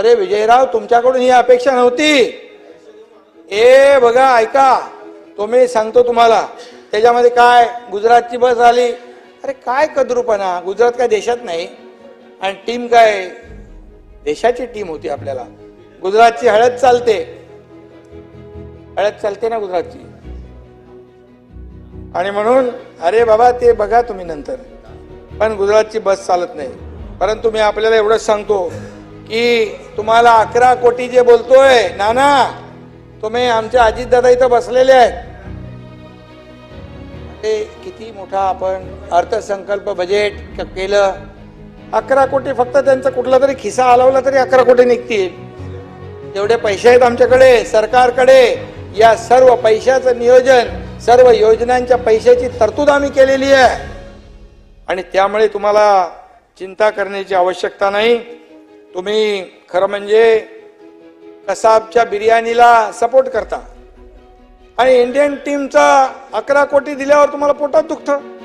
अरे विजयराव तुमच्याकडून ही अपेक्षा नव्हती. ए बघा ऐका. तो मी सांगतो तुम्हाला. त्याच्यामध्ये काय? गुजरातची बस आली. अरे काय कद्रूपणा? गुजरात काय देशात नाही. आणि टीम काय? देशाची टीम होती आपल्याला. गुजरातची हळद चालते. हळद चालते ना गुजरातची. आणि म्हणून अरे बाबा ते बघा तुम्ही नंतर. पण गुजरातची बस चालत नाही. परंतु मी आपल्याला एवढंच सांगतो. की तुम्हाला अकरा कोटी जे बोलतोय नाना तुम्ही आमच्या अजितदादा इथं बसलेले आहेत. ते किती मोठा आपण अर्थसंकल्प बजेट केलं. अकरा कोटी फक्त त्यांचा कुठला तरी खिसा हलवला तरी अकरा कोटी निघतील. जेवढे पैसे आहेत आमच्याकडे सरकारकडे या सर्व पैशाचं नियोजन सर्व योजनांच्या पैशाची तरतूद आम्ही केलेली आहे. आणि त्यामुळे तुम्हाला चिंता करण्याची आवश्यकता नाही. तुम्ही खरं म्हणजे कसाबच्या बिर्याणीला सपोर्ट करता. आणि इंडियन टीमचा अकरा कोटी दिल्यावर तुम्हाला पोटात दुखतं.